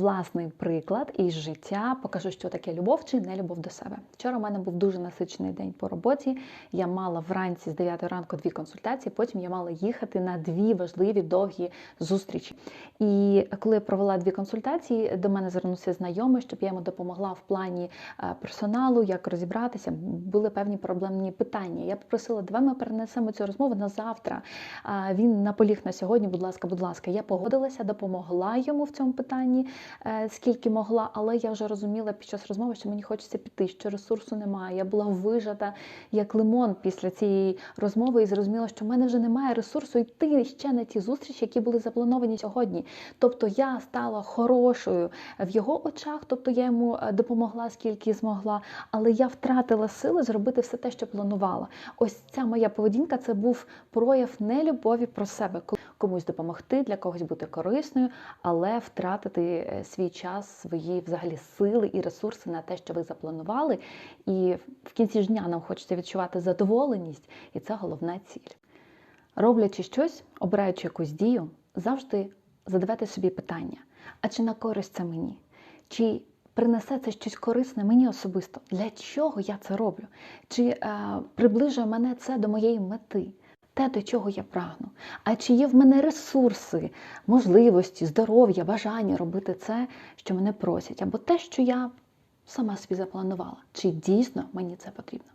Власний приклад із життя покажу, що таке любов чи не любов до себе. Вчора у мене був дуже насичений день по роботі. Я мала вранці з 9 ранку дві консультації. Потім я мала їхати на дві важливі довгі зустрічі. І коли я провела дві консультації, до мене звернувся знайомий, щоб я йому допомогла в плані е, персоналу, як розібратися. Були певні проблемні питання. Я попросила, давай ми перенесемо цю розмову на завтра. Він наполіг на сьогодні. Будь ласка, будь ласка, я погодилася, допомогла йому в цьому питанні скільки могла, але я вже розуміла під час розмови, що мені хочеться піти, що ресурсу немає. Я була вижата як лимон після цієї розмови і зрозуміла, що в мене вже немає ресурсу йти ще на ті зустрічі, які були заплановані сьогодні. Тобто я стала хорошою в його очах, тобто я йому е, допомогла скільки змогла, але я втратила сили зробити все те, що планувала. Ось ця моя поведінка це був прояв нелюбові про себе. Комусь допомогти, для когось бути корисною, але втратити е, свій час, свої взагалі сили і ресурси на те, що ви запланували. І в кінці ж дня нам хочеться відчувати задоволеність, і це головна ціль. Роблячи щось, обираючи якусь дію, завжди задавайте собі питання: а чи на користь це мені? Чи принесе це щось корисне мені особисто? Для чого я це роблю? Чи е, приближує мене це до моєї мети? Те, до чого я прагну. А чи є в мене ресурси, можливості, здоров'я, бажання робити це, що мене просять, або те, що я сама собі запланувала? Чи дійсно мені це потрібно?